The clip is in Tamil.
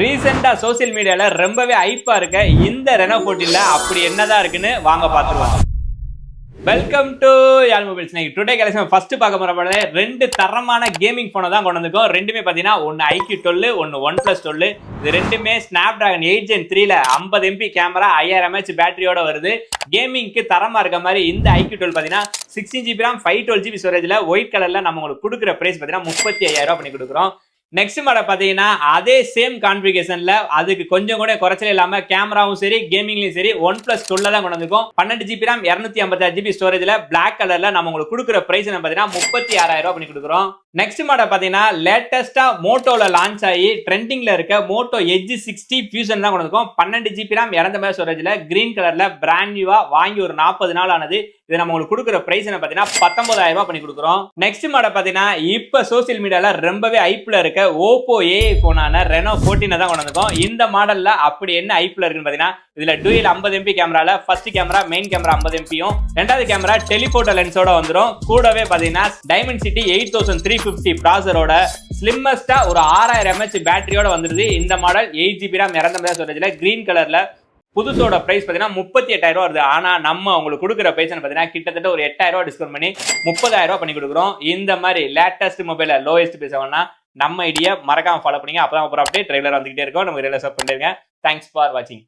ரீசெண்டாக சோசியல் மீடியாவில் ரொம்பவே ஹைப்பாக இருக்க இந்த ரெனோ போட்டியில் அப்படி என்னதான் இருக்குன்னு வாங்க பார்த்துருவோம். Welcome to Yarl mobiles snake today collection first பார்க்க போற ரெண்டு தரமான கேமிங் ஃபோனை தான் கொண்டு வந்துருக்கோம். ரெண்டுமே பார்த்தீங்கன்னா ஒன்று ஐக்யூ டொல்லு ஒன்று ஒன் ப்ளஸ் டொல்லு இது ரெண்டுமே ஸ்னாப் ட்ராகன் எயிட் ஜென் த்ரீல ஐம்பது எம்பி கேமரா ஐயாயிரம் எம்ஹெச் பேட்டரியோட வருது. கேமிங்க்கு தரமாக இருக்க மாதிரி இந்த ஐக்யூ டுவெல் பார்த்தீங்கன்னா sixteen GB RAM five twelve GB ஸ்டோரேஜில் white கலரில் நம்ம உங்களுக்கு கொடுக்குற ப்ரைஸ் பார்த்தீங்கன்னா முப்பத்தி ஐயாயிரம் பண்ணி கொடுக்குறோம். நெக்ஸ்ட் மாடல் பார்த்தீங்கன்னா அதே சேம் கான்ஃபிகேஷன்ல அதுக்கு கொஞ்சம் கூட குறைச்சல் இல்லாம கேமராவும் சரி கேமிங்லயும் சரி ஒன் பிளஸ் டுவெல் தான் கொண்டு வந்திருக்கோம். பன்னெண்டு ஜிபி ரேம் இரநூத்தி ஐம்பத்தாறு ஜிபி ஸ்டோரேஜ்ல பிளாக் கலர்ல நம்ம உங்களுக்கு கொடுக்குற பிரைஸ் என்ன பார்த்தீங்கன்னா முப்பத்தி ஆறாயிரம் ரூபாய் பண்ணி கொடுக்குறோம். நெக்ஸ்ட் மாடல் பார்த்தீங்கன்னா லேட்டஸ்ட்டாக மோட்டோவில் லான்ச் ஆகி ட்ரெண்டிங்கில் இருக்க மோட்டோ எஜ் சிக்ஸ்டி ஃபியூசன் தான் கொண்டு வந்திருக்கோம். பன்னெண்டு ஜிபி இறந்த மாதிரி சொல்கிறதில்ல கிரீன் கலரில் பிராண்ட் நியூவாக வாங்கி ஒரு நாற்பது நாள் ஆனது. இது நம்ம உங்களுக்கு கொடுக்குற பிரைஸ் என்ன பார்த்தீங்கன்னா பத்தொன்பதாயிரம் ரூபாய் பண்ணி கொடுக்குறோம். நெக்ஸ்ட் மாடல் பார்த்தீங்கன்னா இப்போ சோசியல் மீடியாவில் ரொம்பவே ஐப்பில் இருக்க ஓப்போ ஏஐ ஃபோனான ரெனோ ஃபோர்டீனை தான் கொண்டு வந்திருக்கோம். இந்த மாடலில் அப்படி என்ன ஐப்பில் இருக்குன்னு பார்த்தீங்கன்னா இதில் டூயல் ஐம்பது எம்பி கேமராவில் ஃபர்ஸ்ட் கேமரா மெயின் கேமரா ஐம்பது எம்பியும் ரெண்டாவது கேமரா டெலிஃபோட்டோ லென்ஸோட வந்துடும் கூடவே பார்த்தீங்கன்னா Dimensity eight thousand three fifty ப்ராசரோட ஸ்லிம்மஸ்டா ஒரு ஆறாயிரம் எம்ஹெச் பேட்டரியோட வந்துருது. இந்த மாடல் எயிட் ஜிபி RAM இரநூத்தி சொல்றதுல கிரீன் கலர்ல புதுசோட பிரைஸ் பார்த்தீங்கன்னா முப்பத்தி எட்டாயிரம் ரூபா வருது. ஆனால் நம்ம உங்களுக்கு கொடுக்குற பிரைஸ் பார்த்தீங்கன்னா கிட்டத்தட்ட ஒரு எட்டாயிரம் ரூபா டிஸ்கவுண்ட் பண்ணி முப்பதாயிரம் ரூபா பண்ணி கொடுக்குறோம். இந்த மாதிரி லேட்டஸ்ட் மொபைல லோயஸ்ட் பிரைஸ் வேணா நம்ம ஐடியா மறக்காம ஃபாலோ பண்ணீங்க. அப்பதான் அப்புறம் அப்படியே ட்ரைலர் வந்துகிட்டே இருக்கோம். நம்ம ரியலைஸ் சப் பண்ணிருங்க தேங்க்ஸ் ஃபார் வாட்சிங்